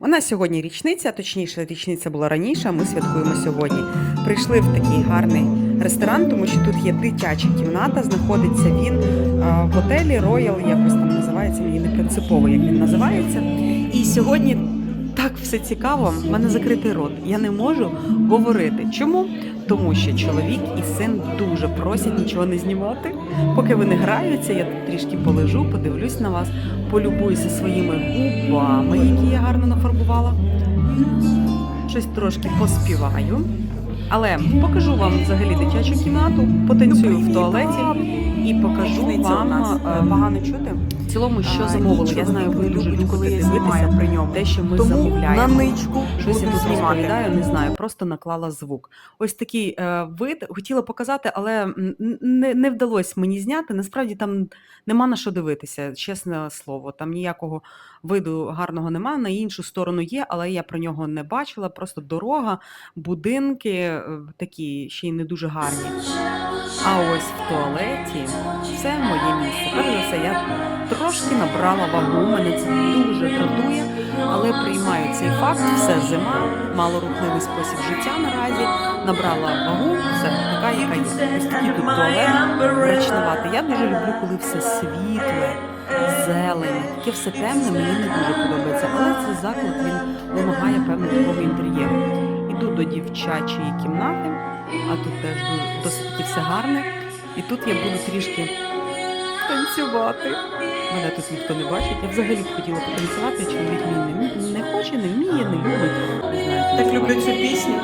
У нас сьогодні річниця, точніше, річниця була раніше, а ми святкуємо сьогодні. Прийшли в такий гарний ресторан, тому що тут є дитяча кімната. Знаходиться він а, в готелі Royal, якось там називається, мені не принципово, як він називається. І сьогодні так все цікаво. в мене закритий рот. Я не можу говорити. Чому? Тому що чоловік і син дуже просять нічого не знімати. Поки вони граються, я трішки полежу, подивлюсь на вас, полюбуюся своїми губами, які я гарно нафарбувала. Щось трошки поспіваю. Але покажу вам взагалі дитячу кімнату, потанцюю в туалеті і покажу вам е, погано чути. В цілому, що замовили. Я знаю, ви чоловік дуже коли я знімаю при ньому. те, що ми Тому замовляємо. на ничку Щось я тут розповідаю, не знаю, просто наклала звук. Ось такий е, вид хотіла показати, але не, не вдалося мені зняти. Насправді там нема на що дивитися, чесне слово. Там ніякого виду гарного нема. На іншу сторону є, але я про нього не бачила. Просто дорога, будинки е, такі ще й не дуже гарні. А ось в туалеті це моє місце. Перш за все, я трошки набрала вагу. Мене це дуже дратує, але приймаю цей факт. Все зима, малорухливий спосіб життя наразі. Набрала вагу, все така, яка є. Ось такий тут туалет мрачнувати. Я дуже люблю, коли все світле, зелень, таке все темне, мені не дуже подобається. Але цей заклад він вимагає певного інтер'єру. Іду до дівчачої кімнати, а тут теж ду- досить таки все гарне. І тут я буду трішки танцювати. Мене тут ніхто не бачить. Я взагалі б хотіла потанцювати, чоловік мій не, не хоче, не вміє, не любить. Не знаю, Так люблю цю пісню.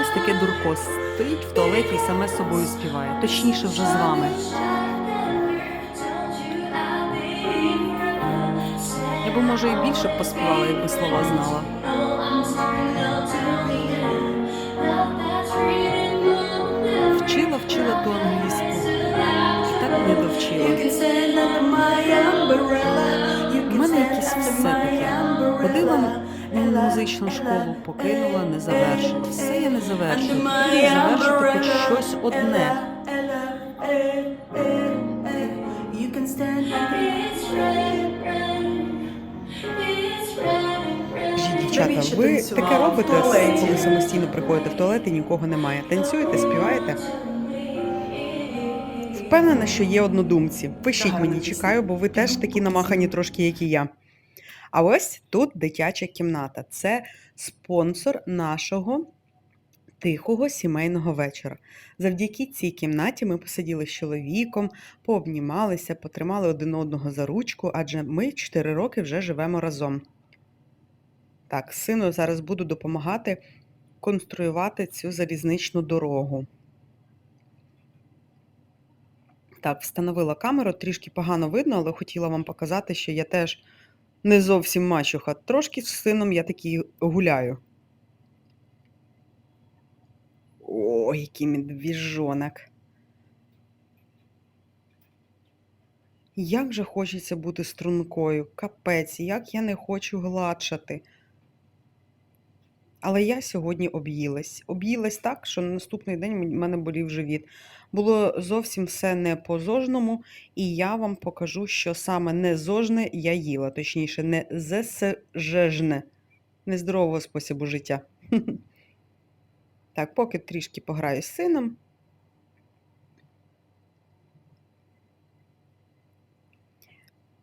Ось таке дурко стоїть в туалеті і саме з собою співає. Точніше, вже з вами. Би, може, і більше б поспівала, якби слова знала. Вчила, вчила ту англійську. Так не довчила. У мене якесь все таке. Ходила музичну школу, покинула, не завершила. Все я не. Потрібно завершити хоч щось одне. Дівчата, ви танцювала таке в робите, туалеті? коли самостійно приходите в туалет і нікого немає. Танцюєте, співаєте? Впевнена, що є однодумці. Пишіть Гарна мені, пісня. чекаю, бо ви теж такі намахані трошки, як і я. А ось тут дитяча кімната. Це спонсор нашого тихого сімейного вечора. Завдяки цій кімнаті ми посиділи з чоловіком, пообнімалися, потримали один одного за ручку, адже ми 4 роки вже живемо разом. Так, сину зараз буду допомагати конструювати цю залізничну дорогу. Так, встановила камеру, трішки погано видно, але хотіла вам показати, що я теж не зовсім мачуха. Трошки з сином я такий гуляю. Ой, який медвіжонок. Як же хочеться бути стрункою, капець, як я не хочу гладшати. Але я сьогодні об'їлась. Об'їлась так, що на наступний день в мене болів живіт. Було зовсім все не по зожному, і я вам покажу, що саме не зожне я їла, точніше, не зесежне, нездорового способу життя. Так, поки трішки пограю з сином.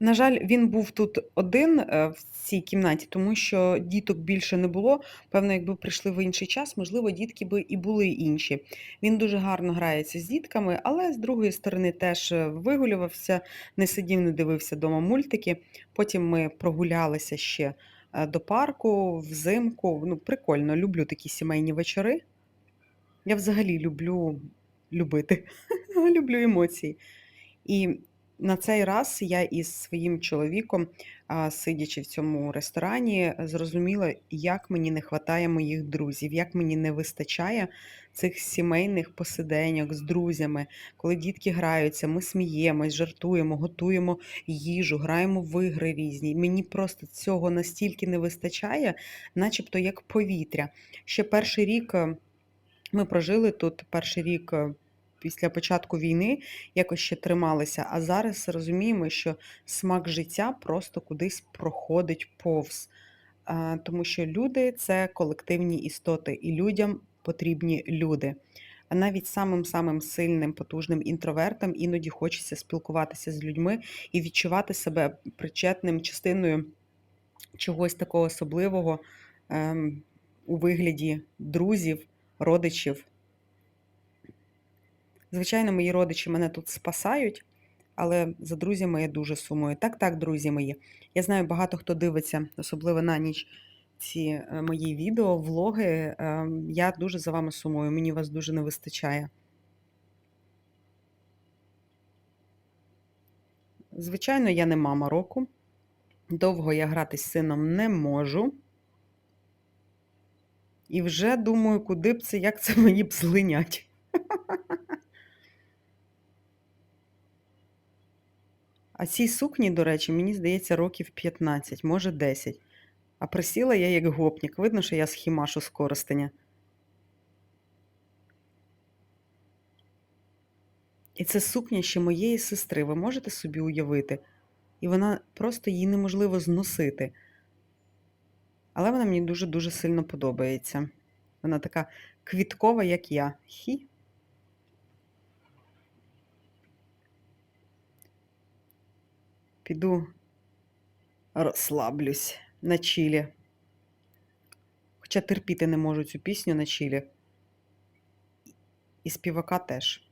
На жаль, він був тут один е, в цій кімнаті, тому що діток більше не було. Певно, якби прийшли в інший час, можливо, дітки би і були інші. Він дуже гарно грається з дітками, але з другої сторони теж е, вигулювався, не сидів, не дивився дома мультики. Потім ми прогулялися ще е, до парку взимку. Ну, прикольно, люблю такі сімейні вечори. Я взагалі люблю любити, люблю емоції. І на цей раз я із своїм чоловіком, сидячи в цьому ресторані, зрозуміла, як мені не вистачає моїх друзів, як мені не вистачає цих сімейних посиденьок з друзями, коли дітки граються, ми сміємось, жартуємо, готуємо їжу, граємо в ігри різні. Мені просто цього настільки не вистачає, начебто як повітря. Ще перший рік е, ми прожили тут, перший рік е, після початку війни якось ще трималися, а зараз розуміємо, що смак життя просто кудись проходить повз. Тому що люди це колективні істоти, і людям потрібні люди. А навіть самим-самим сильним, потужним інтровертам іноді хочеться спілкуватися з людьми і відчувати себе причетним частиною чогось такого особливого ем, у вигляді друзів, родичів. Звичайно, мої родичі мене тут спасають, але за друзями я дуже сумую. Так, так, друзі мої. Я знаю, багато хто дивиться, особливо на ніч, ці е, мої відео, влоги. Ем, Я дуже за вами сумую, мені вас дуже не вистачає. Звичайно, я не мама року. Довго я грати з сином не можу. І вже думаю, куди б це, як це мені б злинять. А цій сукні, до речі, мені здається, років 15, може 10. А присіла я як гопнік. Видно, що я з хімашу з Коростеня. І це сукня ще моєї сестри, ви можете собі уявити? І вона просто її неможливо зносити. Але вона мені дуже-дуже сильно подобається. Вона така квіткова, як я. Хі. Піду розслаблюсь на чилі. Хоча терпіти не можу цю пісню на чилі. І співака теж.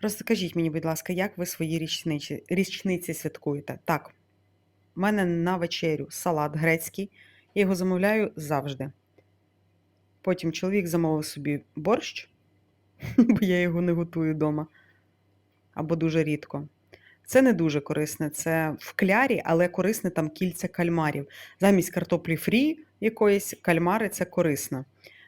Розкажіть мені, будь ласка, як ви свої річниці, річниці святкуєте? Так, у мене на вечерю салат грецький. Я його замовляю завжди. Потім чоловік замовив собі борщ, бо я його не готую вдома. Або дуже рідко. Це не дуже корисне, це в клярі, але корисне там кільця кальмарів. Замість картоплі фрі якоїсь кальмари це корисно.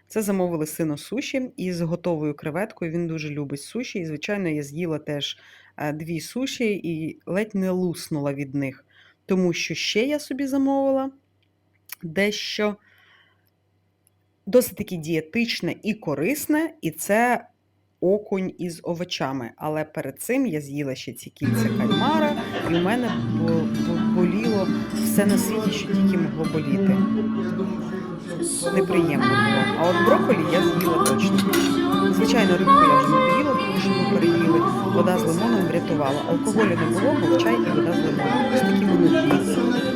Це замовили сину суші із готовою креветкою. Він дуже любить суші. І, звичайно, я з'їла теж е, дві суші і ледь не луснула від них. Тому що ще я собі замовила дещо досить таки дієтичне і корисне, і це окунь із овочами. Але перед цим я з'їла ще ці кільця кальмара, і у мене бо- бо- боліло все на світі, що тільки могло боліти. Неприємно було. А от брокколі я з'їла точно. Звичайно, рибку я вже не доїла, тому що ми переїли. Вода з лимоном врятувала. Алкоголю не було, був чай і вода з лимоном. Ось такі дві.